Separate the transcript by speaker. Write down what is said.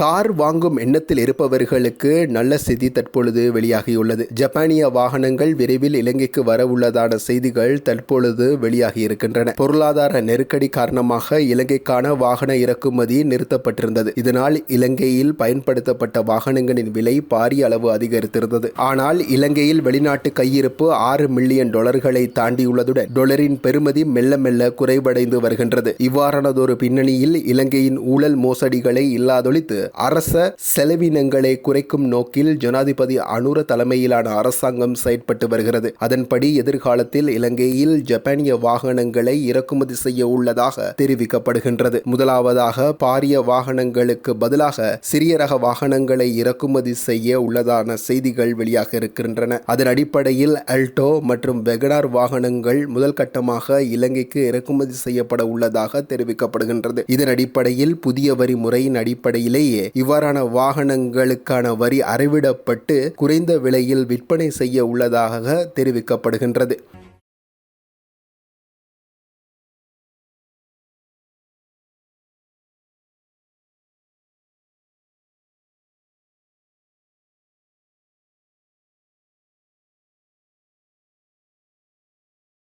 Speaker 1: Car வாங்கும் எண்ணத்தில் இருப்பவர்களுக்கு நல்ல செய்தி தற்பொழுது வெளியாகியுள்ளது. ஜப்பானிய வாகனங்கள் விரைவில் இலங்கைக்கு வரவுள்ளதான செய்திகள் தற்பொழுது வெளியாகி இருக்கின்றன. பொருளாதார நெருக்கடி காரணமாக இலங்கைக்கான வாகன இறக்குமதி நிறுத்தப்பட்டிருந்தது. இதனால் இலங்கையில் பயன்படுத்தப்பட்ட வாகனங்களின் விலை பாரிய அளவு அதிகரித்திருந்தது. ஆனால் இலங்கையில் வெளிநாட்டு கையிருப்பு ஆறு மில்லியன் டாலர்களை தாண்டியுள்ளதுடன் டொலரின் பெறுமதி மெல்ல மெல்ல குறைவடைந்து வருகின்றது. இவ்வாறானதொரு பின்னணியில் இலங்கையின் ஊழல் மோசடிகளை இல்லாதொழித்து அரச செலவினங்களை குறைக்கும் நோக்கில் ஜனாதிபதி அனுர தலைமையிலான அரசாங்கம் செயற்பட்டு வருகிறது. அதன்படி எதிர்காலத்தில் இலங்கையில் ஜப்பானிய வாகனங்களை இறக்குமதி செய்ய உள்ளதாக தெரிவிக்கப்படுகின்றது. முதலாவதாக பாரிய வாகனங்களுக்கு பதிலாக சிறிய ரக வாகனங்களை இறக்குமதி செய்ய உள்ளதான செய்திகள் வெளியாக இருக்கின்றன. அதன் அடிப்படையில் அல்டோ மற்றும் வெகனார் வாகனங்கள் முதல் கட்டமாக இலங்கைக்கு இறக்குமதி செய்யப்பட உள்ளதாக தெரிவிக்கப்படுகின்றது. இதன் அடிப்படையில் புதிய வரி முறையின் அடிப்படையிலேயே இவ்வாறான வாகனங்களுக்கான வரி அறவிடப்பட்டு குறைந்த விலையில் விற்பனை செய்ய உள்ளதாக தெரிவிக்கப்படுகின்றது.